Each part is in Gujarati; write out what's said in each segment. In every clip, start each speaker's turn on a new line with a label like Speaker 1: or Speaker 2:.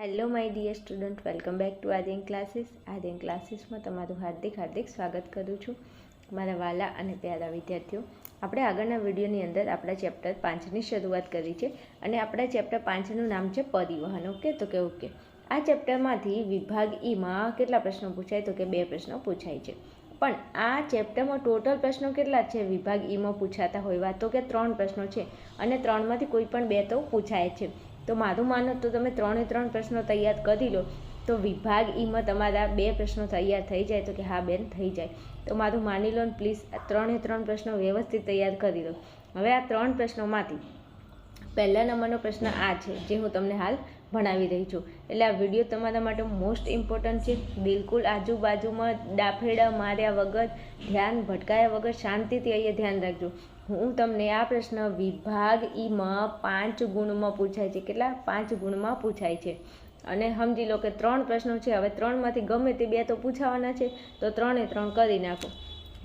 Speaker 1: Hello, my dear student, welcome back to Aryan classes. Aryan ક્લાસીસમાં તમારું હાર્દિક હાર્દિક સ્વાગત કરું છું મારા વાલા અને પ્યારા વિદ્યાર્થીઓ. આપણે આગળના વિડીયોની અંદર આપણા ચેપ્ટર પાંચની શરૂઆત કરી છે અને આપણા ચેપ્ટર પાંચનું નામ છે પરિવહન. ઓકે? તો કે ઓકે. આ ચેપ્ટરમાંથી વિભાગ ઈમાં કેટલા પ્રશ્નો પૂછાય? તો કે બે પ્રશ્નો પૂછાય છે. પણ આ ચેપ્ટરમાં ટોટલ પ્રશ્નો કેટલા છે? વિભાગ ઈમાં પૂછાતા હોય વાત તો કે ત્રણ પ્રશ્નો છે અને ત્રણમાંથી કોઈ પણ બે તો પૂછાય છે. તો મારું માનો તો તમે ત્રણે ત્રણ પ્રશ્નો તૈયાર કરી લો. તો વિભાગ ઈમાં તમારા બે પ્રશ્નો તૈયાર થઈ જાય તો કે હા બેન થઈ જાય. તો મારું માની લો ને પ્લીઝ ત્રણે ત્રણ પ્રશ્નો વ્યવસ્થિત તૈયાર કરી લો. હવે આ ત્રણ પ્રશ્નોમાંથી પહેલા નંબરનો પ્રશ્ન આ છે, જે હું તમને હાલ ભણાવી રહી છું. એટલે આ વીડિયો તમારા માટે મોસ્ટ ઇમ્પોર્ટન્ટ છે. બિલકુલ આજુબાજુમાં ડાફેડા માર્યા વગર, ધ્યાન ભટકાયા વગર શાંતિથી અહીંયા ધ્યાન રાખજો. હું તમને આ પ્રશ્ન વિભાગ ઈમાં પાંચ ગુણમાં પૂછાય છે. કેટલા? પાંચ ગુણમાં પૂછાય છે. અને સમજી લો કે ત્રણ પ્રશ્નો છે. હવે ત્રણમાંથી ગમે તે બે તો પૂછાવાના છે. તો ત્રણે ત્રણ કરી નાખો.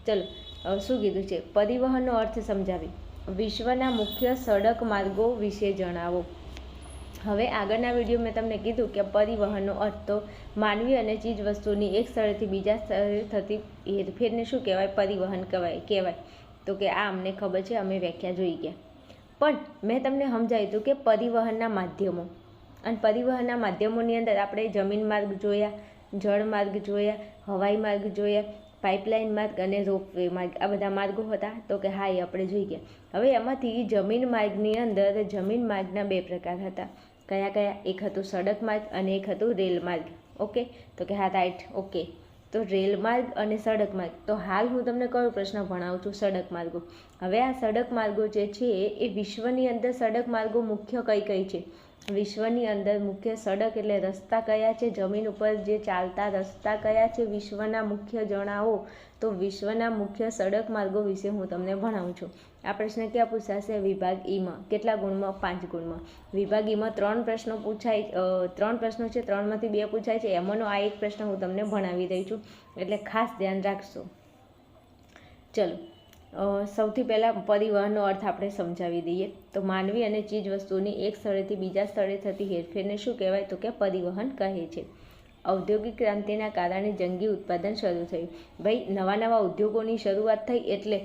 Speaker 1: ચલો શું કીધું છે? પરિવહનનો અર્થ સમજાવી. વિશ્વના મુખ્ય સડક માર્ગો વિશે જણાવો. હવે આગળના વીડિયો મેં તમને કીધું કે પરિવહનનો અર્થ તો માનવી અને ચીજ વસ્તુની એક સ્થળેથી બીજા સ્થળે થતી હેરફેરને શું કહેવાય? પરિવહન કહેવાય કહેવાય. તો કે આ અમને ખબર છે, અમે વ્યાખ્યા જોઈ ગયા. પણ મેં તમને સમજાવ્યું હતું કે પરિવહનના માધ્યમો. અને પરિવહનના માધ્યમોની અંદર આપણે જમીન માર્ગ જોયા, જળ માર્ગ જોયા, હવાઈ માર્ગ જોયા, પાઇપલાઇન માર્ગ અને રોપવે માર્ગ. આ બધા માર્ગો હતા. તો કે હા, એ આપણે જોઈ ગયા. હવે એમાંથી જમીન માર્ગની અંદર જમીન માર્ગના બે પ્રકાર હતા. કયા કયા? એક હતું સડક માર્ગ અને એક હતું રેલ માર્ગ. ઓકે? તો કે હા, રાઈટ. ઓકે. તો રેલ માર્ગ અને સડક માર્ગ. તો હાલ હું તમને કયો પ્રશ્ન ભણાવું છું સડક માર્ગો? હવે આ સડક માર્ગો જે છે, એ વિશ્વની અંદર સડક માર્ગો મુખ્ય કઈ કઈ છે? વિશ્વની અંદર મુખ્ય સડક એટલે રસ્તા કયા છે? જમીન ઉપર જે ચાલતા રસ્તા કયા છે? વિશ્વના મુખ્ય જણાવો. તો વિશ્વના મુખ્ય સડક માર્ગો વિશે હું તમને ભણાવું છું. આ પ્રશ્ન ક્યાં પૂછાશે? વિભાગ ઈમાં કેટલા ગુણમાં? પાંચ ગુણમાં. વિભાગ ઈમાં ત્રણ પ્રશ્નો પૂછાય ત્રણ પ્રશ્નો છે, ત્રણમાંથી બે પૂછાય છે. એમાંનો આ એક પ્રશ્ન હું તમને ભણાવી રહી છું. એટલે ખાસ ધ્યાન રાખશો. ચલો. સૌથી પહેલાં પરિવહનનો અર્થ આપણે સમજાવી દઈએ. તો માનવી અને ચીજ વસ્તુની એક સ્થળેથી બીજા સ્થળે થતી હેરફેરને શું કહેવાય? તો કે પરિવહન કહે છે. ઔદ્યોગિક ક્રાંતિના કારણે જંગી ઉત્પાદન શરૂ થયું. ભાઈ, નવા નવા ઉદ્યોગોની શરૂઆત થઈ એટલે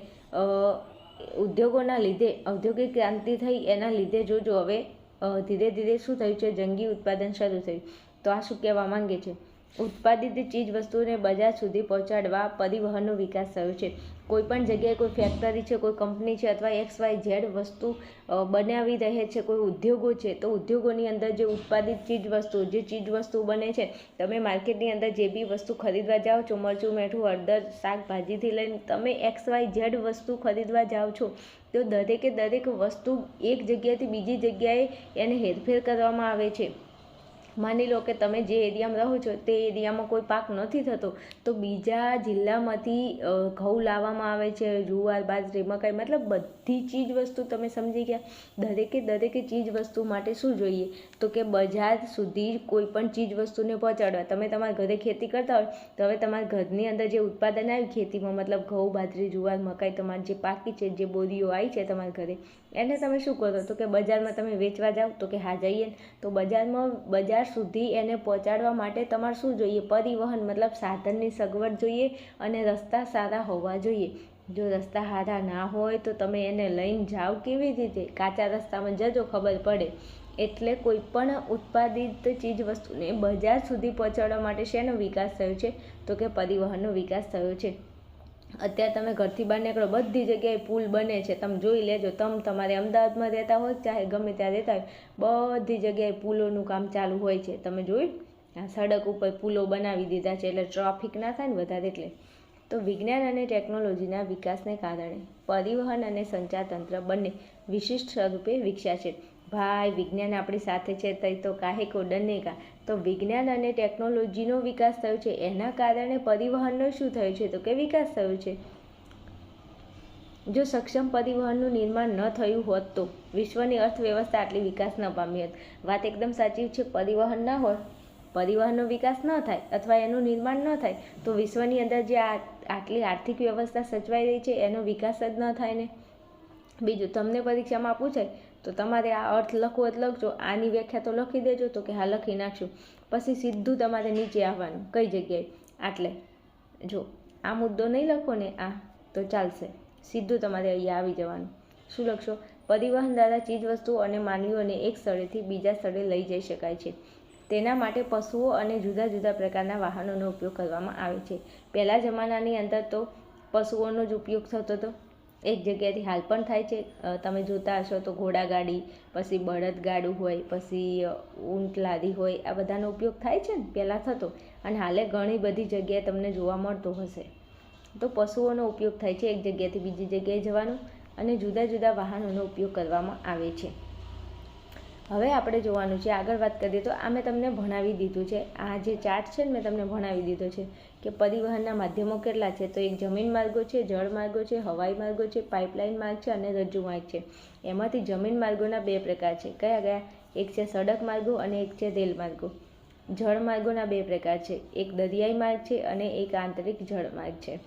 Speaker 1: ઉદ્યોગોના લીધે, ઔદ્યોગિક ક્રાંતિ થઈ, એના લીધે જોજો હવે ધીરે ધીરે શું થયું છે? જંગી ઉત્પાદન શરૂ થયું. તો આ શું કહેવા માંગે છે? ઉત્પાદિત ચીજ વસ્તુને બજાર સુધી પહોંચાડવા પરિવહનનો વિકાસ થયો છે. કોઈપણ જગ્યાએ કોઈ ફેક્ટરી છે, કોઈ કંપની છે અથવા એક્સ વાય ઝેડ વસ્તુ બનાવી રહે છે, કોઈ ઉદ્યોગો છે, તો ઉદ્યોગોની અંદર જે ઉત્પાદિત ચીજ વસ્તુ જે ચીજ વસ્તુ બને છે, તમે માર્કેટની અંદર જે બી વસ્તુ ખરીદવા જાઓ છો મરચું મીઠું, હળદર, શાકભાજીથી લઈને તમે એક્સ વાય ઝેડ વસ્તુ ખરીદવા જાઓ છો, તો દરેકે દરેક વસ્તુ એક જગ્યાએથી બીજી જગ્યાએ એને હેરફેર કરવામાં આવે છે. માની લો કે તમે જે એરિયામાં રહો છો, તે એરિયામાં કોઈ પાક નથી થતો, તો બીજા જિલ્લામાંથી ઘઉં લાવવામાં આવે છે, જુવાર, બાજરી, મકાઈ, મતલબ બધી ચીજ વસ્તુ તમે સમજી ગયા. દરેકે દરેકે ચીજ વસ્તુ માટે શું જોઈએ? તો કે બજાર સુધી કોઈ પણ ચીજ વસ્તુને પહોંચાડવા. તમે તમારા ઘરે ખેતી કરતા હોય, તો હવે તમારા ઘરની અંદર જે ઉત્પાદન આવ્યું ખેતીમાં, મતલબ ઘઉં, બાજરી, જુવાર, મકાઈ, તમારી જે પાકી છે, જે બોરીઓ આવી છે તમારા ઘરે એને તમે શું કરો તો કે બજારમાં તમે વેચવા જાઓ તો કે હા, જઈએ. તો બજારમાં, બજાર સુધી એને પહોંચાડવા માટે તમારે શું જોઈએ? પરિવહન, મતલબ સાધનની સગવડ જોઈએ અને રસ્તા સારા હોવા જોઈએ. જો રસ્તા સારા ના હોય તો તમે એને લઈને જાઓ કેવી રીતે? કાચા રસ્તામાં જજો, ખબર પડે. એટલે કોઈ પણ ઉત્પાદિત ચીજ વસ્તુને બજાર સુધી પહોંચાડવા માટે શેનો વિકાસ થયો છે? તો કે પરિવહનનો વિકાસ થયો છે. અત્યારે તમે ઘરથી બહાર નીકળો, બધી જગ્યાએ પુલ બને છે. તમે જોઈ લેજો, તમે તમારે અમદાવાદમાં રહેતા હોય ચાહે ગમે ત્યાં રહેતા હોય, બધી જગ્યાએ પુલોનું કામ ચાલુ હોય છે. તમે જોયું? આ સડક ઉપર પુલો બનાવી દીધા છે, એટલે ટ્રાફિક ના થાય ને વધારે એટલે. તો વિજ્ઞાન અને ટેકનોલોજીના વિકાસને કારણે પરિવહન અને સંચાર તંત્ર બંને વિશિષ્ટ સ્વરૂપે વિકસ્યા છે. ભાઈ, વિજ્ઞાન આપણી સાથે છે તઈ તો કાહે કો ડરને કા. તો વિજ્ઞાન અને ટેકનોલોજીનો વિકાસ થયો છે, એના કારણે પરિવહનનો શું થયું છે? તો કે વિકાસ થયો છે? જો સક્ષમ પરિવહનનું નિર્માણ ન થયું હોત તો વિશ્વની અર્થવ્યવસ્થા આટલી વિકાસ ન પામી હોત. વાત એકદમ સાચી છે, પરિવહન ના હોય, પરિવહનનો વિકાસ ન થાય અથવા એનું નિર્માણ ન થાય, તો વિશ્વની અંદર જે આટલી આર્થિક વ્યવસ્થા સચવાઈ રહી છે, એનો વિકાસ જ ન થાય ને. બીજું, તમને પરીક્ષામાં પૂછાય તો તમારે આ અર્થ લખવો જ લખજો. આની વ્યાખ્યા તો લખી દેજો તો કે હા, લખી નાખશું. પછી સીધું તમારે નીચે આવવાનું, કઈ જગ્યાએ? આટલે. જો, આ મુદ્દો નહીં લખો ને આ, તો ચાલશે. સીધું તમારે અહીંયા આવી જવાનું. શું લખશો? પરિવહન દ્વારા ચીજવસ્તુઓ અને માનવીઓને એક સ્થળેથી બીજા સ્થળે લઈ જઈ શકાય છે. તેના માટે પશુઓ અને જુદા જુદા પ્રકારના વાહનોનો ઉપયોગ કરવામાં આવે છે. પહેલાં જમાનાની અંદર તો પશુઓનો જ ઉપયોગ થતો હતો. એક જગ્યાએથી હાલ પણ થાય છે. તમે જોતા હશો તો ઘોડાગાડી પછી બળદગાડું હોય, પછી ઊંટ લાદી હોય, આ બધાનો ઉપયોગ થાય છે ને? પહેલાં થતો. અને હાલે ઘણી બધી જગ્યાએ તમને જોવા મળતો હશે. તો પશુઓનો ઉપયોગ થાય છે એક જગ્યાએથી બીજી જગ્યાએ જવાનું અને જુદા જુદા વાહનોનો ઉપયોગ કરવામાં આવે છે. હવે આપણે જોવાનું છે, આગળ વાત કરીએ તો આ મેં તમને ભણાવી દીધું છે. આ જે ચાર્ટ છે ને મેં તમને ભણાવી દીધો છે કે પરિવહનના માધ્યમો કેટલા છે. તો એક જમીન માર્ગો છે, જળ માર્ગો છે, હવાઈ માર્ગો છે, પાઇપલાઇન માર્ગ છે અને રજ્જુ માર્ગ છે. એમાંથી જમીન માર્ગોના બે પ્રકાર છે. કયા કયા? એક છે સડક માર્ગો અને એક છે રેલ માર્ગો. જળ માર્ગોના બે પ્રકાર છે. એક દરિયાઈ માર્ગ છે અને એક આંતરિક જળ માર્ગ છે.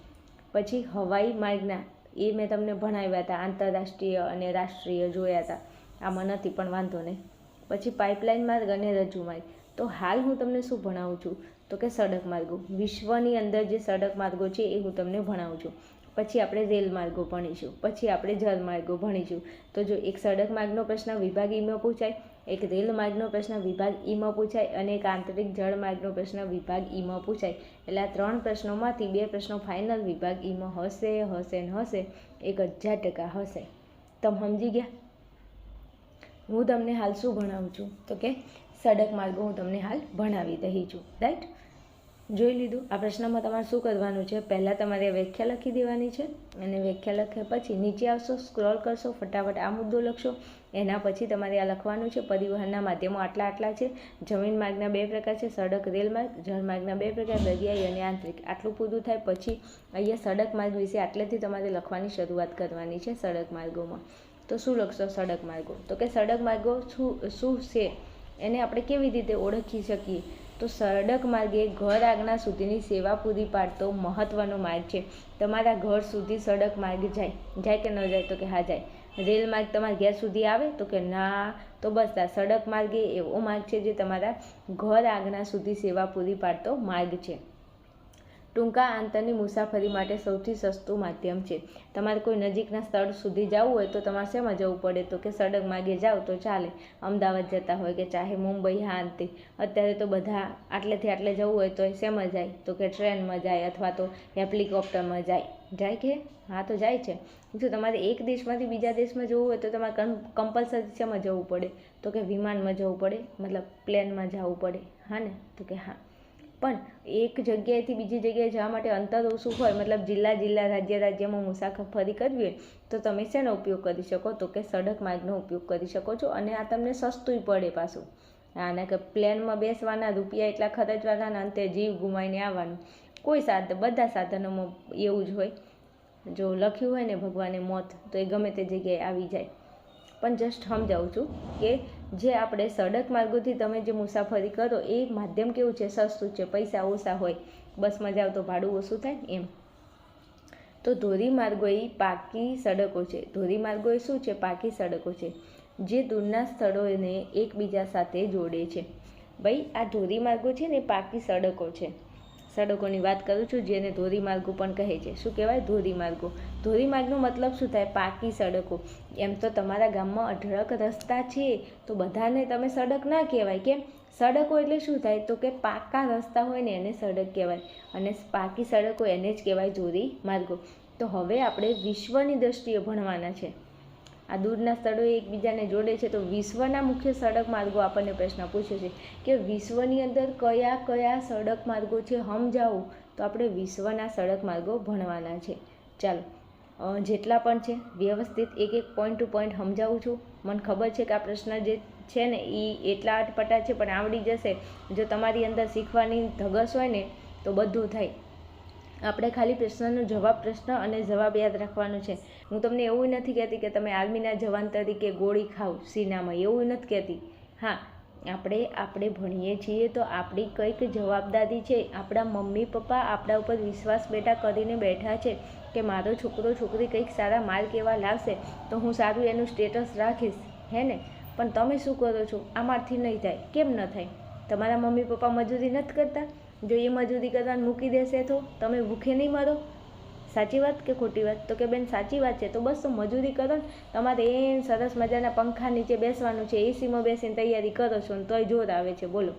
Speaker 1: પછી હવાઈ માર્ગના એ મેં તમને ભણાવ્યા હતા, આંતરરાષ્ટ્રીય અને રાષ્ટ્રીય જોયા હતા. આમાં નથી, પણ વાંધો નહીં. પછી પાઇપલાઇન માર્ગ અને રજૂ માર્ગ. તો હાલ હું તમને શું ભણાવું છું? તો કે સડક માર્ગો. વિશ્વની અંદર જે સડક માર્ગો છે એ હું તમને ભણાવું છું. પછી આપણે રેલ માર્ગો ભણીશું. પછી આપણે જળ માર્ગો ભણીશું. તો જો એક સડક માર્ગનો પ્રશ્ન વિભાગ ઈમાં પૂછાય, એક રેલ માર્ગનો પ્રશ્ન વિભાગ ઈમાં પૂછાય અને એક આંતરિક જળ માર્ગનો પ્રશ્ન વિભાગ ઈમાં પૂછાય. એટલે આ ત્રણ પ્રશ્નોમાંથી બે પ્રશ્નો ફાઇનલ વિભાગ ઈમાં હશે હશે ને હશે. એક હજાર ટકા હશે. તમે સમજી ગયા? હું તમને હાલ શું ભણાવું છું? તો કે સડક માર્ગો હું તમને હાલ ભણાવી રહી છું. રાઈટ જોઈ લીધું? આ પ્રશ્નમાં તમારે શું કરવાનું છે? પહેલાં તમારે વ્યાખ્યા લખી દેવાની છે અને વ્યાખ્યા લખ્યા પછી નીચે આવશો સ્ક્રોલ કરશો, ફટાફટ આ મુદ્દો લખશો. એના પછી તમારે આ લખવાનું છે. પરિવહનના માધ્યમો આટલા આટલા છે. જમીન માર્ગના બે પ્રકાર છે. સડક, રેલ માર્ગ જળમાર્ગના બે પ્રકાર, દરિયાઈ અને આંતરિક. આટલું પૂરું થાય પછી અહીંયા સડક માર્ગ વિશે આટલેથી તમારે લખવાની શરૂઆત કરવાની છે સડક માર્ગોમાં. તો શું લખશો સડક માર્ગો? તો કે સડક માર્ગો શું શું છે? એને આપણે કેવી રીતે ઓળખી શકીએ? તો સડક માર્ગે ઘર આગના સુધીની સેવા પૂરી પાડતો મહત્ત્વનો માર્ગ છે. તમારા ઘર સુધી સડક માર્ગ જાય. જાય કે ન જાય તો કે હા જાય. રેલ માર્ગ તમારા ઘેર સુધી આવે તો કે ના. તો બસ આ સડક માર્ગ એવો માર્ગ છે જે તમારા ઘર આગના સુધી સેવા પૂરી પાડતો માર્ગ છે. ટૂંકા અંતરની મુસાફરી માટે સૌથી સસ્તું માધ્યમ છે. તમારે કોઈ નજીકના સ્થળ સુધી જવું હોય તો તમારે શેમાં જવું પડે? તો કે સડક માર્ગે જાઓ તો ચાલે. અમદાવાદ જતા હોય કે ચાહે મુંબઈ હા અંતે અત્યારે તો બધા આટલેથી આટલે જવું હોય તો શેમાં જાય? તો કે ટ્રેનમાં જાય અથવા તો હેલિકોપ્ટરમાં જાય. જાય કે? હા તો જાય છે. જો તમારે એક દેશમાંથી બીજા દેશમાં જવું હોય તો તમારે કમ્પલસરી શેમાં જવું પડે? તો કે વિમાનમાં જવું પડે? મતલબ પ્લેનમાં જવું પડે? હા ને? તો કે હા. પણ એક જગ્યાએથી બીજી જગ્યાએ જવા માટે અંતર ઓછું હોય, મતલબ જિલ્લા જિલ્લા રાજ્ય રાજ્યમાં મુસાફરી કરવી હોય, તો તમે શેનો ઉપયોગ કરી શકો? તો કે સડક માર્ગનો ઉપયોગ કરી શકો છો અને આ તમને સસ્તુંય પડે પાછું. આને કે પ્લેનમાં બેસવાના, રૂપિયા એટલા ખર્ચવાના અંતે જીવ ગુમાવીને આવવાનું. કોઈ સાધન બધા સાધનોમાં એવું જ હોય. જો લખ્યું હોય ને ભગવાને મોત, તો એ ગમે તે જગ્યાએ આવી જાય. પણ જસ્ટ સમજાવું છું કે જે આપણે સડક માર્ગોથી તમે જે મુસાફરી કરો, એ માધ્યમ કેવું છે? સસ્તું છે? પૈસા ઓછા હોય? બસમાં જાઓ તો ભાડું ઓછું થાય એમ. તો ધોરી માર્ગો એ પાકી સડકો છે. ધોરી માર્ગો એ શું છે? પાકી સડકો છે. જે દૂરના સ્થળોને એકબીજા સાથે જોડે છે. ભાઈ, આ ધોરી માર્ગો છે ને પાકી સડકો છે. સડકોની વાત કરું છું જેને ધોરીમાર્ગો પણ કહે છે. શું કહેવાય? ધોરીમાર્ગો. ધોરીમાર્ગનો મતલબ શું થાય? પાકી સડકો. એમ તો તમારા ગામમાં અઢળક રસ્તા છે, તો બધાને તમે સડક ના કહેવાય કેમ? સડકો એટલે શું થાય? તો કે પાકા રસ્તા હોય ને એને સડક કહેવાય. અને પાકી સડકો એને જ કહેવાય ધોરી માર્ગો તો હવે આપણે વિશ્વની દ્રષ્ટિએ ભણવાના છે. આ દૂરના સ્થળો એકબીજાને જોડે છે, તો વિશ્વના મુખ્ય સડક માર્ગો આપણને પ્રશ્ન પૂછ્યો છે કે વિશ્વની અંદર કયા કયા સડક માર્ગો છે? સમજાવો તો આપણે વિશ્વના સડક માર્ગો ભણવાના છે. ચાલો. જેટલા પણ છે, વ્યવસ્થિત એક એક પોઈન્ટ ટુ પોઈન્ટ સમજાવું છું. મને ખબર છે કે આ પ્રશ્ન જે છે ને એ એટલા અટપટા છે, પણ આવડી જશે. જો તમારી અંદર શીખવાની ધગસ હોય ને, તો બધું થાય. આપણે ખાલી પ્રશ્નનો જવાબ પ્રશ્ન અને જવાબ યાદ રાખવાનો છે. હું તમને એવું નથી કહેતી કે તમે આર્મીના જવાન તરીકે ગોળી ખાઓ સીનામાં. એવું નથી કહેતી. હા, આપણે આપણે ભણીએ છીએ તો આપણી કંઈક જવાબદારી છે. આપણા મમ્મી પપ્પા આપણા ઉપર વિશ્વાસ બેઠા કરીને બેઠા છે. કે મારો છોકરો છોકરી કંઈક સારા માર્ક એવા લાવશે તો હું સારું એનું સ્ટેટસ રાખીશ, હે ને? પણ તમે શું કરો છો? આમાંથી નહીં થાય. કેમ ન થાય? તમારા મમ્મી પપ્પા મજૂરી નથી કરતા? જો એ મજૂરી કરવાનું મૂકી દેશે તો તમે ભૂખે નહીં મરો? સાચી વાત કે ખોટી વાત? તો કે બેન, સાચી વાત છે. તો બસ તો મજૂરી કરો ને. તમારે એ સરસ મજાના પંખા નીચે બેસવાનું છે એસીમાં બેસીને તૈયારી કરો છો ને, તોય જોર આવે છે. બોલો.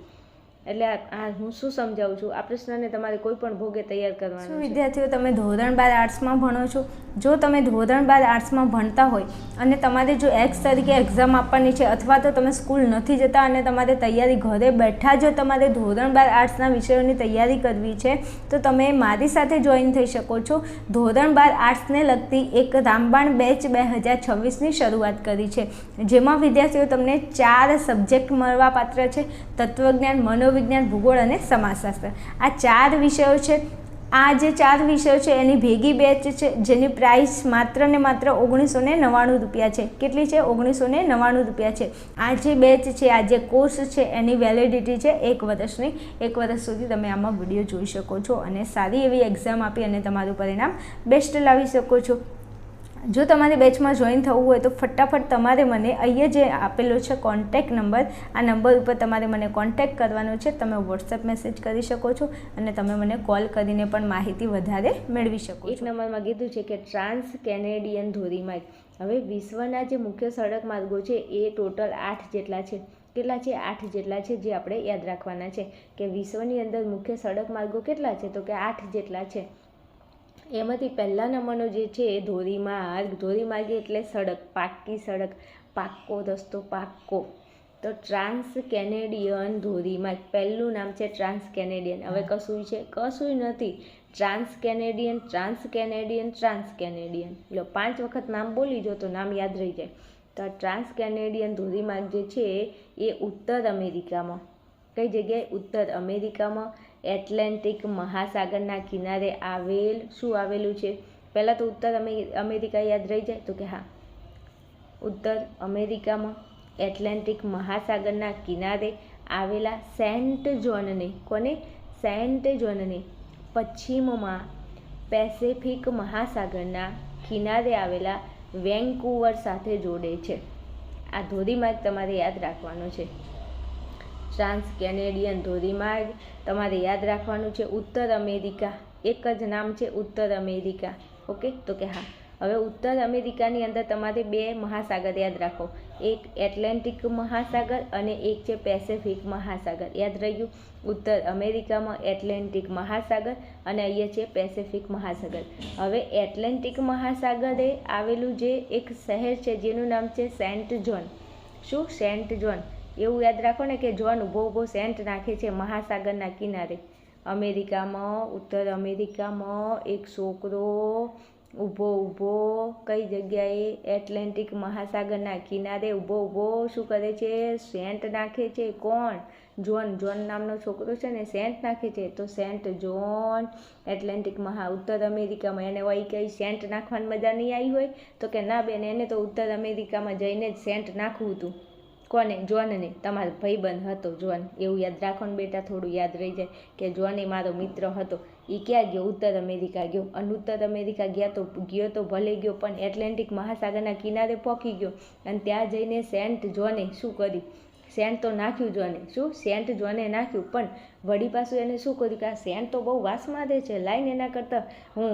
Speaker 1: એટલે આ હું શું સમજાવું છું? આ પ્રશ્નને તમારે કોઈ પણ ભોગે તૈયાર કરવાનો
Speaker 2: શું વિદ્યાર્થીઓ તમે ધોરણ બાર આર્ટ્સમાં ભણો છો? જો તમે ધોરણ બાર આર્ટ્સમાં ભણતા હોય અને તમારે જો એક્સ તરીકે એક્ઝામ આપવાની છે અથવા તો તમે સ્કૂલ નથી જતા અને તમારે તૈયારી ઘરે બેઠા જો તમારે ધોરણ બાર આર્ટ્સના વિષયોની તૈયારી કરવી છે તો તમે મારી સાથે જોઈન થઈ શકો છો. ધોરણ બાર આર્ટ્સને લગતી એક રામબાણ બેચ બે હજાર છવ્વીસની શરૂઆત કરી છે. જેમાં વિદ્યાર્થીઓ તમને ચાર સબ્જેક્ટ મળવા પાત્ર છે. તત્વજ્ઞાન મનોવિજ્ઞાન ભૂગોળ અને સમાજશાસ્ત્ર. આ ચાર વિષયો છે. આ જે ચાર વિષયો છે, એની ભેગી બેચ છે, જેની પ્રાઇસ માત્ર ને માત્ર ઓગણીસો ને નવ્વાણું રૂપિયા છે. કેટલી છે? ઓગણીસો ને નવ્વાણું રૂપિયા છે. આ જે બેચ છે, આ જે કોર્સ છે, એની વેલિડિટી છે એક વર્ષની. એક વર્ષ સુધી તમે આમાં વીડિયો જોઈ શકો છો અને સારી એવી એક્ઝામ આપી અને તમારું પરિણામ બેસ્ટ લાવી શકો છો. જો તમારે બેચમાં જોઈન થવું હોય તો ફટાફટ તમારે મને અહીંયા જે આપેલો છે કોન્ટેક નંબર આ નંબર ઉપર તમારે મને કોન્ટેક કરવાનો છે. તમે વોટ્સએપ મેસેજ કરી શકો છો અને તમે મને કોલ કરીને પણ માહિતી વધારે મેળવી શકો
Speaker 1: એક નંબરમાં કીધું છે કે ટ્રાન્સ કેનેડિયન ધોરીમાર્ગ. હવે વિશ્વના જે મુખ્ય સડક માર્ગો છે એ ટોટલ આઠ જેટલા છે. કેટલા છે? આઠ જેટલા છે જે આપણે યાદ રાખવાના છે. કે વિશ્વની અંદર મુખ્ય સડક માર્ગો કેટલા છે? તો કે આઠ જેટલા છે. એમાંથી પહેલા નંબરનો જે છે એ ધોરીમાર્ગ. ધોરીમાર્ગ એટલે સડક પાક્કી સડક પાક્કો રસ્તો પાક્કો. તો ટ્રાન્સ કેનેડિયન ધોરીમાર્ગ. પહેલું નામ છે ટ્રાન્સ કેનેડિયન. હવે કશું છે? કશું નથી. Trans Canadian trans Canadian trans Canadian. લો પાંચ વખત નામ બોલી જો તો નામ યાદ રહી જાય. તો ટ્રાન્સ કેનેડિયન ધોરીમાર્ગ જે છે એ ઉત્તર અમેરિકામાં. કઈ જગ્યાએ? ઉત્તર અમેરિકામાં. એટલાન્ટિક મહાસાગરના કિનારે આવેલ, શું આવેલું છે? પહેલાં તો ઉત્તર અમે, અમેરિકા યાદ રહી જાય તો કે હા. ઉત્તર અમેરિકામાં એટલાન્ટિક મહાસાગરના કિનારે આવેલા સેન્ટ જોનને કોને? સેન્ટ જોનને પશ્ચિમમાં પેસેફિક મહાસાગરના કિનારે આવેલા વેન્કુવર સાથે જોડે છે. આ ધોરીમાર્ગ તમારે યાદ રાખવાનો છે. ટ્રાન્સ કેનેડિયન ધોરીમાર્ગ. તમારે યાદ રાખવાનું છે ઉત્તર અમેરિકા. એક જ નામ છે ઉત્તર અમેરિકા. ઓકે? તો કે હા. હવે ઉત્તર અમેરિકાની અંદર તમારે બે મહાસાગર યાદ રાખો. એક એટલાન્ટિક મહાસાગર અને એક છે પેસેફિક મહાસાગર. યાદ રહ્યું? ઉત્તર અમેરિકામાં એટલાન્ટિક મહાસાગર અને અહીંયા છે પેસેફિક મહાસાગર. હવે એટલાન્ટિક મહાસાગરે આવેલું જે એક શહેર છે, જેનું નામ છે સેન્ટ જોન. શું? Saint John. એવું યાદ રાખો ને કે જોન ઊભો ઊભો સેન્ટ નાખે છે મહાસાગરના કિનારે. અમેરિકામાં, ઉત્તર અમેરિકામાં એક છોકરો ઊભો ઊભો કઈ જગ્યાએ એટલાન્ટિક મહાસાગરના કિનારે ઊભો ઊભો શું કરે છે? સેન્ટ નાખે છે કોણ? જોન જોન નામનો છોકરો છે ને સેન્ટ નાખે છે. તો સેન્ટ જોન એટલાન્ટિક મહા, ઉત્તર અમેરિકામાં. એને હોય કંઈ સેન્ટ નાખવાની મજા નહીં આવી હોય, તો કે ના બેન, એને તો ઉત્તર અમેરિકામાં જઈને જ સેન્ટ નાખવું હતું. કોને? જોનને તમારો ભાઈબંધ હતો જોન એવું યાદ રાખો ને બેટા, થોડું યાદ રહી જાય કે જોન એ મારો મિત્ર હતો. એ ક્યાં ગયો? ઉત્તર અમેરિકા ગયો. અને ઉત્તર અમેરિકા ગયા તો, ગયો તો ભલે ગયો, પણ એટલાન્ટિક મહાસાગરના કિનારે પહોંચી ગયો. અને ત્યાં જઈને સેન્ટ જોને શું કર્યું? સેન્ટ તો નાખ્યું જોને શું? સેન્ટ જોને નાખ્યું. પણ વળી પાછું એને શું કર્યું કે આ સેન્ટ તો બહુ વાસમાં દે છે. લાઈન એના કરતાં હું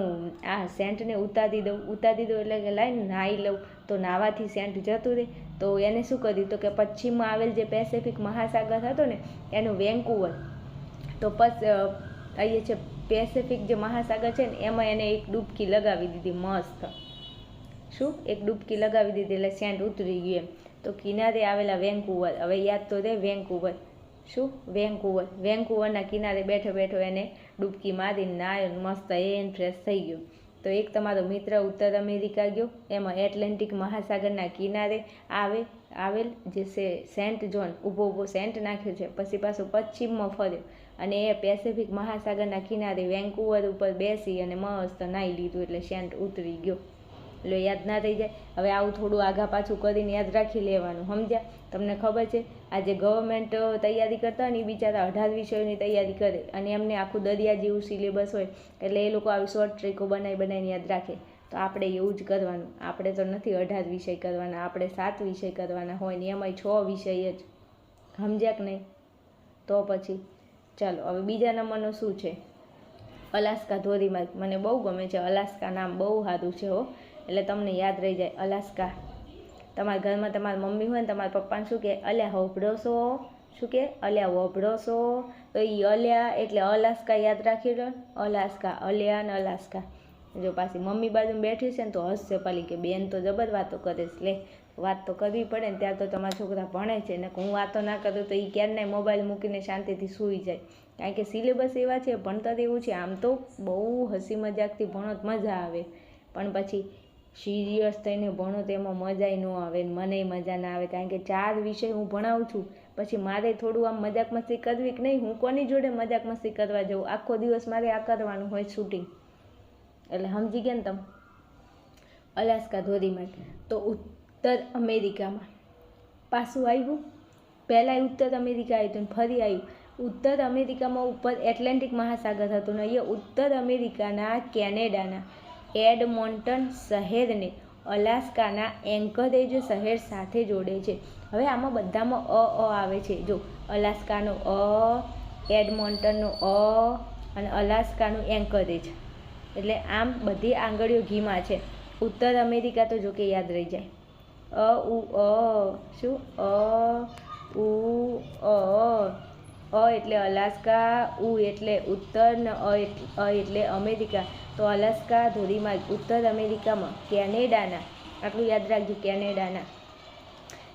Speaker 1: આ સેન્ટને ઉતારી દઉં. ઉતારી દઉં એટલે કે લાઈન નાહી લઉં. તો નાવાથી સેન્ટ જતું રહે. તો એને શું કર્યું તો કે પશ્ચિમમાં આવેલ જે પેસેફિક મહાસાગર હતો ને, એનું વેન્કુવર તો પસ અહીંયા છે પેસેફિક જે મહાસાગર છે ને, એમાં એને એક ડૂબકી લગાવી દીધી મસ્ત. શું? એક ડૂબકી લગાવી દીધી એટલે સેન્ટ ઉતરી ગયું એમ. તો કિનારે આવેલા વેન્કુવર હવે યાદ તો રહે વેન્કુવર શું? વેન્કુવર વેન્કુવરના કિનારે બેઠો બેઠો એને ડૂબકી મારીને નાયો મસ્ત એન ફ્રેશ થઈ ગયું. તો એક તમારો મિત્ર ઉત્તર અમેરિકા ગયો, એમાં એટલાન્ટિક મહાસાગરના કિનારે આવે, આવેલ, જે સેન્ટ જોન ઊભો ઊભો સેન્ટ નાખ્યો છે. પછી પાછો પશ્ચિમમાં ફર્યો અને એ પેસેફિક મહાસાગરના કિનારે વેન્કુવર ઉપર બેસી અને મસ્ત નાહી લીધું એટલે સેન્ટ ઉતરી ગયો. એટલે યાદ ના થઈ જાય. હવે આવું થોડું આઘા પાછું કરીને યાદ રાખી લેવાનું, સમજ્યા? તમને ખબર છે, આજે ગવર્મેન્ટ તૈયારી કરતા ને એ બિચારા અઢાર વિષયોની તૈયારી કરે. અને એમને આખું દરિયા જેવું સિલેબસ હોય, એટલે એ લોકો આવી શોર્ટ ટ્રીકો બનાવી બનાવીને યાદ રાખે. તો આપણે એવું જ કરવાનું. આપણે તો નથી અઢાર વિષય કરવાના, આપણે સાત વિષય કરવાના હોય ને એમાંય છ વિષય જ. સમજ્યા કે નહીં? તો પછી, ચાલો, હવે બીજા નંબરનું શું છે? અલાસ્કા ધોરીમાર્ગ. મને બહુ ગમે છે અલાસ્કા નામ, બહુ સારું છે, હો. એટલે તમને યાદ રહી જાય અલાસ્કા. તમારા ઘરમાં તમારી મમ્મી હોય ને તમારા પપ્પાને શું કહે અલ્યા હોભળો છો શું કે, અલ્યા હોભળો છો તો એ અલ્યા એટલે અલાસ્કા યાદ રાખી લો. અલાસ્કા, અલ્યા ને અલાસ્કા. જો પાછી મમ્મી બાજુ બેઠી છે ને તો હસશે પાલી કે બેન તો જબર વાતો કરે છે. લે, વાત તો કરવી પડે ને ત્યાં તો તમારા છોકરા ભણે છે. ને હું વાતો ના કરું તો એ ક્યારના મોબાઈલ મૂકીને શાંતિથી સૂઈ જાય. કારણ કે સિલેબસ એવા છે, ભણતર એવું છે. આમ તો બહુ હસી મજાકથી ભણો મજા આવે. પણ પછી સિરિયસ થઈને ભણો તો એમાં મજાય ન આવે મને મજા ના આવે. કારણ કે ચાર વિષય હું ભણાવું છું, પછી મારે થોડું આમ મજાક મસ્તી કરવી કે નહીં, હું કોની જોડે મજાક મસ્તી કરવા જાઉં? આખો દિવસ મારે આ કરવાનું હોય શૂટિંગ એટલે સમજી ગયા ને તમે? અલાસ્કા ધોરીમાર્ગ તો ઉત્તર અમેરિકામાં. પાછું આવ્યું. પહેલાં ઉત્તર અમેરિકા આવ્યું હતું ફરી આવ્યું. ઉત્તર અમેરિકામાં ઉપર એટલાન્ટિક મહાસાગર હતું ને અહીંયા ઉત્તર અમેરિકાના કેનેડાના એડમોન્ટન શહેરને અલાસ્કાના એન્કરેજ શહેર સાથે જોડે છે. હવે આમાં બધામાં અ અ આવે છે. જો, અલાસ્કાનો અ, એડમોન્ટનનો અ અને અલાસ્કાનું એન્કરેજ. એટલે આમ બધી આંગળીઓ ઘીમાં છે. ઉત્તર અમેરિકા તો જો કે યાદ રહી જાય. અ, ઉ, અ, શું? અ, ઉ, અ અ એટલે અલાસ્કા, ઉ એટલે ઉત્તર ને અ એટલે અમેરિકા. તો અલાસ્કા ધોરીમાર્ગ, ઉત્તર અમેરિકામાં, કેનેડાના. આટલું યાદ રાખજો, કેનેડાના.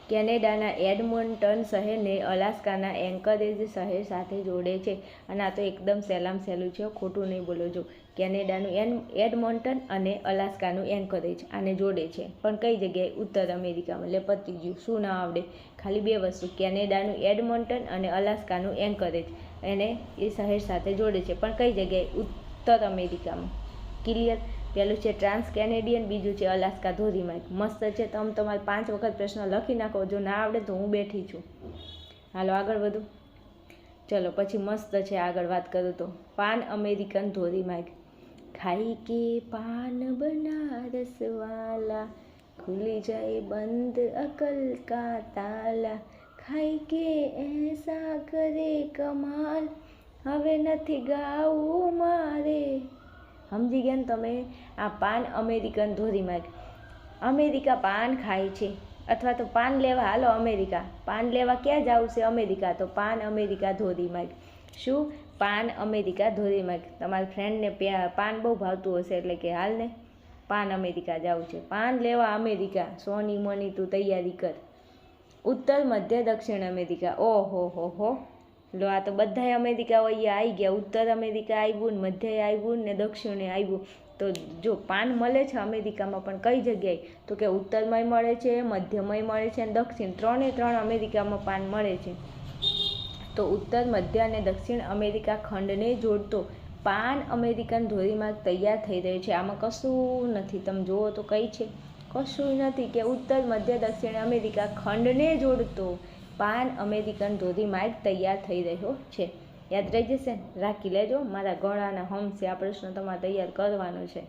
Speaker 1: કેનેડાના એડમોન્ટન શહેરને અલાસ્કાના એન્કરેજ શહેર સાથે જોડે છે. અને આ તો એકદમ સહેલામ સહેલું છે, ખોટું નહીં બોલો. જો, કેનેડાનું એન, એડમોન્ટન અને અલાસ્કાનું એન્કરેજ આને જોડે છે. પણ કઈ જગ્યાએ? ઉત્તર અમેરિકામાં. એટલે પતી ગયું શું ના આવડે? ખાલી બે વસ્તુ, કેનેડાનું એડમોન્ટન અને અલાસ્કાનું એન્કરેજ. એને એ શહેર સાથે જોડે છે. પણ કઈ જગ્યાએ? ઉત્તર અમેરિકામાં. ક્લિયર? પહેલું છે ટ્રાન્સ કેનેડિયન, બીજું છે અલાસ્કા ધોરીમાર્ગ. મસ્ત છે. તમે તમારે પાંચ વખત પ્રશ્ન લખી નાખો. જો ના આવડે તો હું બેઠી છું. હાલો, આગળ વધુ. ચલો, પછી મસ્ત છે આગળ વાત કરું તો. પાન અમેરિકન ધોરીમાર્ગ. ખાઈ કે પાન બનારસ વાલા ખુલી જાય બંધ अकल का તાલા. ખાઈ કે એસા કરે કમાલ. હવે નથી ગાવું મારે. સમજી ગયા ને તમે? આ પાન અમેરિકન ધોરીમાર્ગ. અમેરિકા પાન ખાય છે. અથવા તો પાન લેવા હાલો અમેરિકા. પાન લેવા ક્યાં જવું છે અમેરિકા? તો પાન અમેરિકા ધોરીમાર્ગ. શું? પાન અમેરિકા ધોરીમાર્ગ. તમારા ફ્રેન્ડને પાન બહુ ભાવતું હશે એટલે કે હાલ ને? પાન અમેરિકા જવું છે. પાન લેવા અમેરિકા. સોની મોની તું તૈયારી કર. ઉત્તર, મધ્ય, દક્ષિણ અમેરિકા. ઓહો, હો હો. લો, આ તો બધાય અમેરિકા અહીંયા આવી ગયા. ઉત્તર અમેરિકા આવ્યું ને આવ્યું ને દક્ષિણે આવ્યું તો જો પાન મળે છે અમેરિકામાં પણ કઈ જગ્યાએ? તો કે ઉત્તરમાંય મળે છે, મધ્યમાંય મળે છે અને દક્ષિણ. ત્રણે ત્રણ અમેરિકામાં પાન મળે છે. તો ઉત્તર, મધ્ય અને દક્ષિણ અમેરિકા ખંડને જોડતો પાન અમેરિકન ધોરીમાર્ગ તૈયાર થઈ રહ્યો છે. આમાં કશું નથી. તમે જુઓ તો કઈ છે? કશું નથી કે ઉત્તર, મધ્ય, દક્ષિણ અમેરિકા ખંડને જોડતો પાન અમેરિકન ધોરીમાર્ગ તૈયાર થઈ રહ્યો છે. યાદ રહી જશે રાખી લેજો. મારા ગળાના હમસે આ પ્રશ્ન તમારે તૈયાર કરવાનો છે.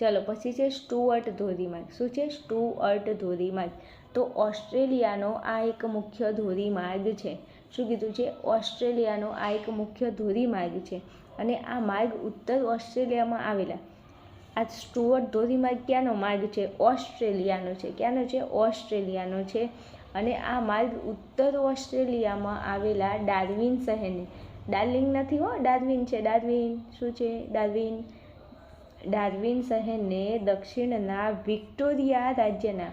Speaker 1: ચલો, પછી છે સ્ટુઅર્ટ ધોરીમાર્ગ શું છે? સ્ટુઅર્ટ ધોરીમાર્ગ તો ઓસ્ટ્રેલિયાનો આ એક મુખ્ય ધોરીમાર્ગ છે. શું કીધું છે? ઓસ્ટ્રેલિયાનો આ એક મુખ્ય ધોરીમાર્ગ છે. અને આ માર્ગ ઉત્તર ઓસ્ટ્રેલિયામાં આવેલા. આ સ્ટુઅર્ટ ધોરીમાર્ગ ક્યાંનો માર્ગ છે? ઓસ્ટ્રેલિયાનો છે. ક્યાંનો છે? ઓસ્ટ્રેલિયાનો છે. અને આ માર્ગ ઉત્તર ઓસ્ટ્રેલિયામાં આવેલા ડાર્વિન શહેરને. ડાર્લિંગ નથી હો? ડાર્વિન છે. ડાર્વિન શું છે? ડાર્વિન? ડાર્વિન શહેરને દક્ષિણના વિક્ટોરિયા રાજ્યના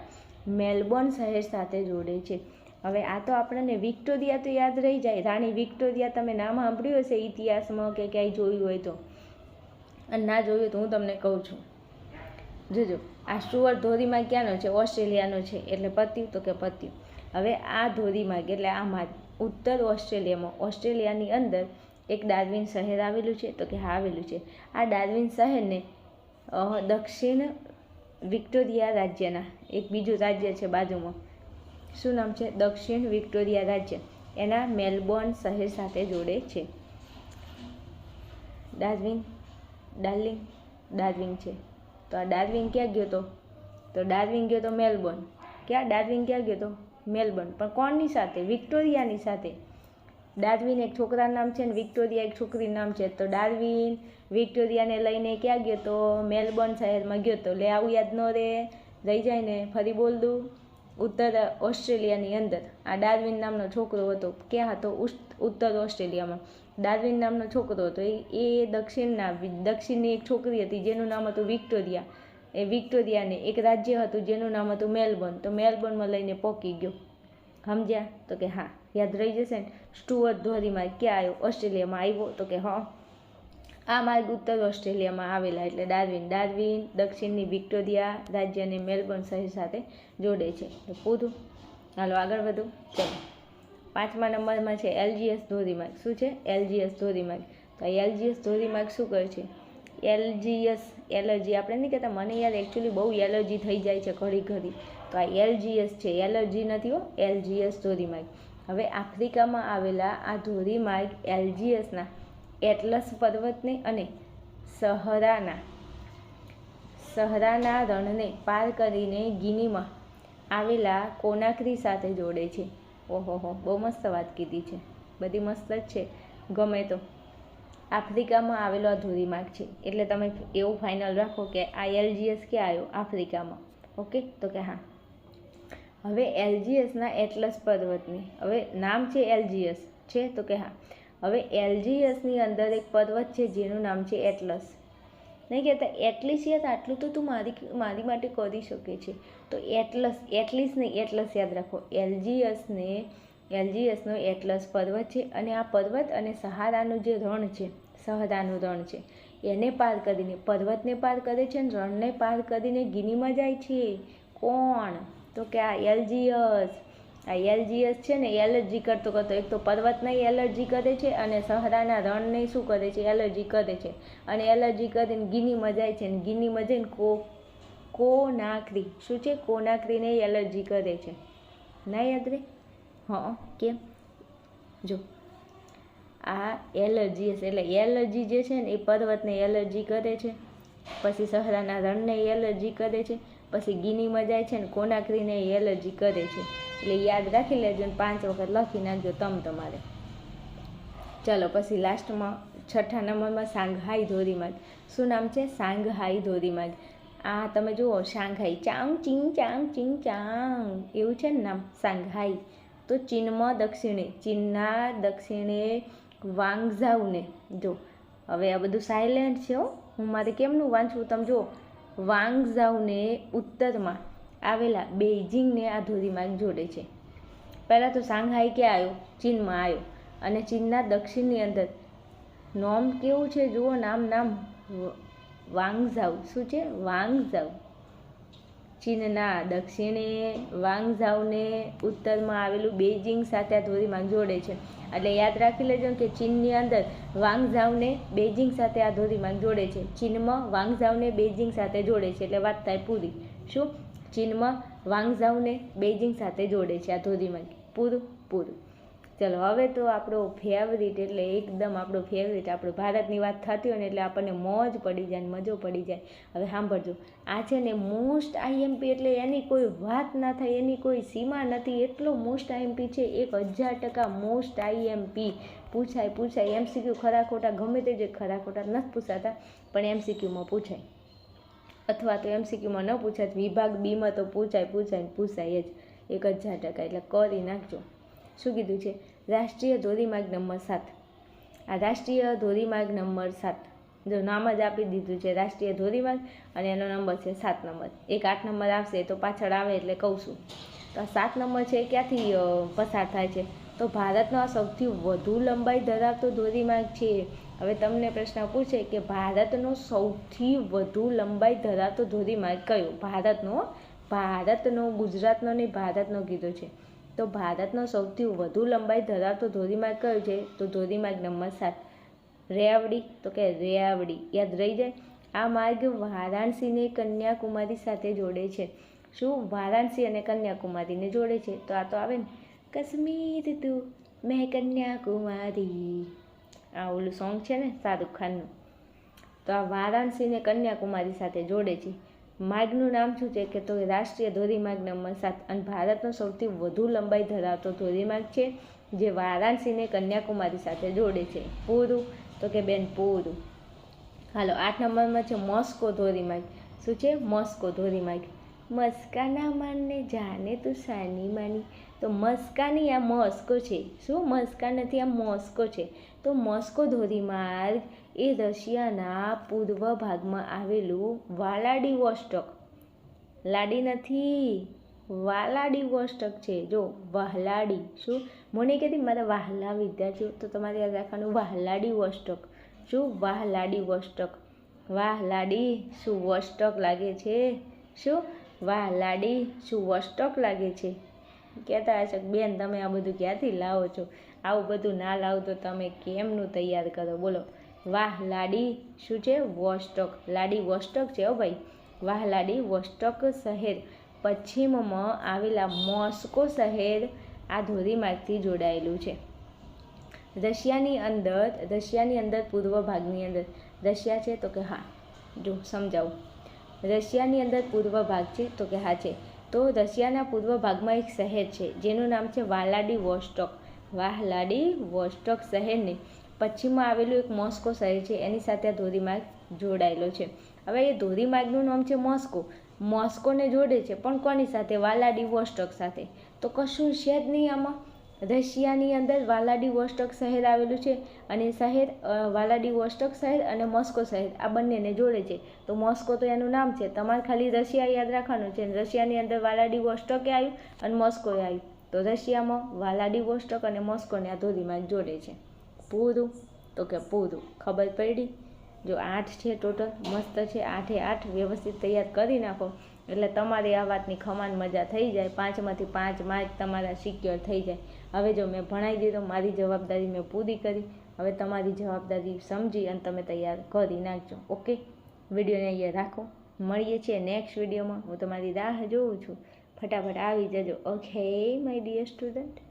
Speaker 1: મેલબોર્ન શહેર સાથે જોડે છે. હવે આ તો આપણને વિક્ટોરિયા તો યાદ રહી જાય. રાણી વિક્ટોરિયા તમે નામ સાંભળ્યું હશે ઇતિહાસમાં કે ક્યાંય જોયું હોય તો? અને ના જોયું તો હું તમને કહું છું. જોજો, આ સુવર ધોરીમાર્ગ ક્યાંનો છે? ઓસ્ટ્રેલિયાનો છે. એટલે પત્યું તો કે પત્યું. હવે આ ધોરીમાર્ગ એટલે આ ઉત્તર ઓસ્ટ્રેલિયામાં, ઓસ્ટ્રેલિયાની અંદર એક ડાર્વિન શહેર આવેલું છે. તો કે હા, આવેલું છે. આ ડાર્વિન શહેરને દક્ષિણ વિક્ટોરિયા રાજ્યના, એક બીજું રાજ્ય છે બાજુમાં. શું નામ છે? દક્ષિણ વિક્ટોરિયા રાજ્ય. એના મેલબોર્ન શહેર સાથે જોડે છે. ડાર્વિન, ડાર્લિંગ ડાર્વિંગ છે. તો આ ડાર્વિંગ ક્યાં ગયો તો? તો ડાર્વિન ગયો તો મેલબોર્ન. ક્યાં ડાર્વિંગ ક્યાં ગયો તો? મેલબોર્ન. પણ કોણની સાથે? વિક્ટોરિયાની સાથે. ડાર્વિન એક છોકરાનું નામ છે ને વિક્ટોરિયા એક છોકરીનું નામ છે. તો ડાર્વિન વિક્ટોરિયાને લઈને ક્યાં ગયો તો? મેલબોર્ન શહેરમાં ગયો તો. લે આવું યાદ ન રહે રહી જાય ને. ફરી બોલ દઉં ઉત્તર ઓસ્ટ્રેલિયાની અંદર. આ ડાર્વિન નામનો છોકરો હતો. ક્યાં હતો? ઉત્તર ઓસ્ટ્રેલિયામાં. ડાર્વિન નામનો છોકરો હતો. એ એ દક્ષિણના દક્ષિણની એક છોકરી હતી જેનું નામ હતું વિક્ટોરિયા. એ વિક્ટોરિયાને એક રાજ્ય હતું જેનું નામ હતું મેલબોર્ન. તો મેલબોર્નમાં લઈને પોકી ગયો. સમજ્યા? તો કે હા, યાદ રહી જશે ને? સ્ટુઅર્ટ ધોરીમાં ક્યાં આવ્યો? ઓસ્ટ્રેલિયામાં આવ્યો? તો કે હા આ માર્ગ ઉત્તર ઓસ્ટ્રેલિયામાં આવેલા એટલે ડાર્વિન. ડાર્વિન દક્ષિણની વિક્ટોરિયા રાજ્યને મેલબોર્ન શહેર સાથે જોડે છે. તો પૂરું. હાલો આગળ વધુ. ચાલો. પાંચમા નંબરમાં છે એલજીએસ ધોરીમાર્ગ. શું છે? એલજીએસ ધોરીમાર્ગ. તો એલજીએસ ધોરીમાર્ગ શું કરે છે? LGS allergy. આપણે નહીં કહેતા, મને યાર એકચ્યુઅલી બહુ એલર્જી થઈ જાય છે ઘડી ઘડી તો આ એલજીએસ છે. એલર્જી નથી હો. એલજીએસ ધોરીમાર્ગ. હવે આફ્રિકામાં આવેલા આ ધોરીમાર્ગ એલજીએસના એટલસ પર્વતને અને સહરાના સહરાના રણને પાર કરીને ગિનીમાં આવેલા કોનાક્રી સાથે જોડે છે. ઓહોહો બહુ મસ્ત વાત કીધી છે. બધી મસ્ત જ છે. ગમે તો. આફ્રિકામાં આવેલો આ ધોરીમાર્ગ છે. એટલે તમે એવું ફાઇનલ રાખો કે આ એલજીએસ ક્યાં આવ્યો? આફ્રિકામાં. ઓકે? તો કે હા. હવે એલજીએસના એટલસ પર્વતની. હવે નામ છે એલજીએસ. છે? તો કે હા. હવે એલજીએસની અંદર એક પર્વત છે જેનું નામ છે એટલસ. નહીં કહેતા, એટલીસ યાદ આટલું તો તું મારી મારી માટે કરી શકે છે. તો એટલસ, એટલીસ નહીં એટલસ યાદ રાખો. એલજીએસને, એલજીએસનો એટલસ પર્વત છે અને આ પર્વત અને સહારાનું જે રણ છે સહરાનું રણ છે, એને પાર કરીને પર્વતને પાર કરે છે અને રણને પાર કરીને ગિનીમાં જાય છે. કોણ? તો કે આ એલજીએસ. આ એલજીએસ છે ને એલર્જી કરતો કરતો, એક તો પર્વતને એલર્જી કરે છે અને સહરાના રણને શું કરે છે? એલર્જી કરે છે. અને એલર્જી કરીને ગિનીમાં જાય છે અને ગિનીમાં જઈને કો, કોનાકરી, શું છે? કોનાકરીને એલર્જી કરે છે. ના યાદ રે? હા કેમ? જો, આ એલર્જી એટલે એલર્જી જે છે ને એ પર્વતને એલર્જી કરે છે. પછી સહરાના રણને એલર્જી કરે છે. પછી ગિનીમાં જાય છે ને કોનાક્રીને એલર્જી કરે છે. એટલે યાદ રાખી લેજો ને પાંચ વખત લખી નાખજો તમ તમારે. ચાલો, પછી લાસ્ટમાં છઠ્ઠા નંબરમાં સાંઘાઈ ધોરીમાર્ગ. શું નામ છે? સાંઘાઈ ધોરીમાર્ગ. આ તમે જુઓ શાંઘાઈ ચાંગ, ચીંગ ચાંગ ચીંગ, ચાંગ. એવું છે ને નામ? સાંઘાઈ. તો ચીનમાં દક્ષિણે, ચીનના દક્ષિણે વાંગઝાઉને. જો, હવે આ બધું સાયલેન્ટ છે હો. હું મારે કેમનું વાંચવું? તમે જુઓ વાંગઝાઉને ઉત્તરમાં આવેલા બેઇજિંગને આ ધોરીમાર્ગ જોડે છે. પહેલાં તો સાંઘાઈ ક્યાં આવ્યો ચીનમાં આવ્યો અને ચીનના દક્ષિણની અંદર. નોમ કેવું છે? જુઓ, નામ નામ. વાંગઝાઉ. શું છે? વાંગઝાઉ. ચીનના દક્ષિણે વાંગઝાઉને ઉત્તરમાં આવેલું બેઇજિંગ સાથે આ ધોરીમાર્ગ જોડે છે. એટલે યાદ રાખી લેજો કે ચીનની અંદર વાંગઝાઉને બેઇજિંગ સાથે આ ધોરીમાર્ગ જોડે છે. ચીનમાં વાંગઝાઉને બેઇજિંગ સાથે જોડે છે. એટલે વાત થાય પૂરી. શું? ચીનમાં વાંગઝાઉને બેઇજિંગ સાથે જોડે છે આ ધોરીમાર્ગ. પૂરું પૂરું. ચલો, હવે તો આપણો ફેવરિટ એટલે એકદમ આપણો ફેવરિટ આપણો ભારતની વાત થતી હોય ને એટલે આપણને મોજ પડી જાય ને મજો પડી જાય. હવે સાંભળજો, આ છે ને મોસ્ટ આઈએમપી એટલે એની કોઈ વાત ના થાય, એની કોઈ સીમા નથી. એટલો મોસ્ટ આઈએમપી છે, એક હજાર ટકા મોસ્ટ આઈએમપી પૂછાય પૂછાય. એમસીક્યુ ખરા ખોટા, ગમે તે જે ખરા ખોટા નથી પૂછાતા, પણ એમસીક્યુમાં પૂછાય. અથવા તો એમસીક્યુમાં ન પૂછાય વિભાગ બીમાં તો પૂછાય પૂછાય પૂછાય જ. એક હજાર ટકા, એટલે કરી નાખજો. શું કીધું છે? રાષ્ટ્રીય ધોરીમાર્ગ નંબર સાત. આ રાષ્ટ્રીય ધોરીમાર્ગ નંબર સાત. જો નામ જ આપી દીધું છે રાષ્ટ્રીય ધોરીમાર્ગ અને એનો નંબર છે સાત નંબર. એક આઠ નંબર આવશે તો પાછળ આવે એટલે કહું છું. તો આ સાત નંબર છે ક્યાંથી પસાર થાય છે? તો ભારતનો આ સૌથી વધુ લંબાઈ ધરાવતો ધોરીમાર્ગ છે. હવે તમને પ્રશ્ન પૂછે કે ભારતનો સૌથી વધુ લંબાઈ ધરાવતો ધોરીમાર્ગ કયો? ભારતનો ભારતનો, ગુજરાતનો નહીં ભારતનો કીધો છે. તો ભારતનો સૌથી વધુ લંબાઈ ધરાવતો ધોરીમાર્ગ કયો છે? તો ધોરીમાર્ગ નંબર સાત. રેવડી તો કે રેવડી યાદ રહી જાય? આ માર્ગ વારાણસીને કન્યાકુમારી સાથે જોડે છે. શું વારાણસી અને કન્યાકુમારીને જોડે છે? તો આ તો આવે ને. કશ્મીર તું મેં કન્યાકુમારી. આ ઓલું સોંગ છે ને શાહરૂખ ખાનનું. તો આ વારાણસીને કન્યાકુમારી સાથે જોડે છે. માર્ગનું નામ શું છે? કે તો રાષ્ટ્રીય ધોરીમાર્ગ નંબર સાત. અને ભારતનો સૌથી વધુ લંબાઈ ધરાવતો ધોરીમાર્ગ છે, જે વારાણસીને કન્યાકુમારી સાથે જોડે છે. પૂરું? તો કે બેન, પૂરું. હાલો, આઠ નંબરમાં છે મોસ્કો ધોરીમાર્ગ. શું છે? મોસ્કો ધોરીમાર્ગ. મસ્કાના માનને જાને તું સાની માની. તો મસ્કાની આ મોસ્કો છે. શું? મસ્કા નથી, આ મોસ્કો છે. તો મોસ્કો ધોરીમાર્ગ એ રશિયાના પૂર્વ ભાગમાં આવેલું વાલાડી વોસ્ટક લાડી નથી વાલાડી વોસ્ટક છે. જો, વહલાડી. શું? મને કહેતી મારા વાહલા વિદ્યાર્થીઓ, તો તમારે યાદ રાખવાનું વહલાડી વોસ્ટક શું? વાહલાડી વોસ્ટક વાહલાડી શું વોસ્ટક લાગે છે. શું? વાહ લાડી શું વોસ્ટક લાગે છે. કહેતા હશે બેન, તમે આ બધું ક્યાંથી લાવો છો? આવું બધું ના લાવો તો તમે કેમનું તૈયાર કરો? બોલો. વાહ, લાડી, શું છે? વોસ્ટોક. લાડી વોસ્ટોક છે હો ભાઈ. વાહ, લાડી વોસ્ટોક શહેર. પશ્ચિમમાં આવેલા મોસ્કો શહેર આ ધોરીમાર્ગથી જોડાયેલું છે. રશિયાની અંદર રશિયાની અંદર પૂર્વ ભાગની અંદર. રશિયા છે તો કે હા. જો સમજાવું. રશિયાની અંદર પૂર્વ ભાગ છે તો કે હા છે. તો રશિયાના પૂર્વ ભાગમાં એક શહેર છે. જેનું નામ છે વાલાડી વોસ્ટોક. વાહલાડી વોસ્ટોક શહેરને પશ્ચિમમાં આવેલું એક મોસ્કો શહેર છે, એની સાથે આ ધોરીમાર્ગ જોડાયેલો છે. હવે એ ધોરીમાર્ગનું નામ છે મોસ્કો. મોસ્કોને જોડે છે, પણ કોની સાથે? વાલાડી વોસ્ટોક સાથે. તો કશું છે જ નહીં આમાં. રશિયાની અંદર વાલાડી વોસ્ટક શહેર આવેલું છે અને શહેર વાલાડી વોસ્ટક શહેર અને મોસ્કો શહેર. આ બંનેને જોડે છે. તો મોસ્કો તો એનું નામ છે. તમારે ખાલી રશિયા યાદ રાખવાનું છે. રશિયાની અંદર વાલાડી વોસ્ટકે આવ્યું અને મોસ્કોએ આવ્યું. તો રશિયામાં વાલાડી વોસ્ટક અને મોસ્કોને આ ધોરીમાર્ગ જોડે છે. પૂરું? તો કે પૂરું. ખબર પડી? જો આઠ છે ટોટલ, મસ્ત છે. આઠે આઠ વ્યવસ્થિત તૈયાર કરી નાખો. એટલે તમારી આ વાતની ખમાન મજા થઈ જાય. પાંચમાંથી પાંચ માર્ક તમારા સિક્યોર થઈ જાય. હવે જો મેં ભણાવી દીધો, મારી જવાબદારી મેં પૂરી કરી. હવે તમારી જવાબદારી સમજી અને તમે તૈયાર કરી નાખજો. ઓકે? વિડીયોને અહીંયા રાખો. મળીએ છીએ નેક્સ્ટ વિડીયોમાં. હું તમારી રાહ જોઉં છું. ફટાફટ આવી જજો. Okay my dear student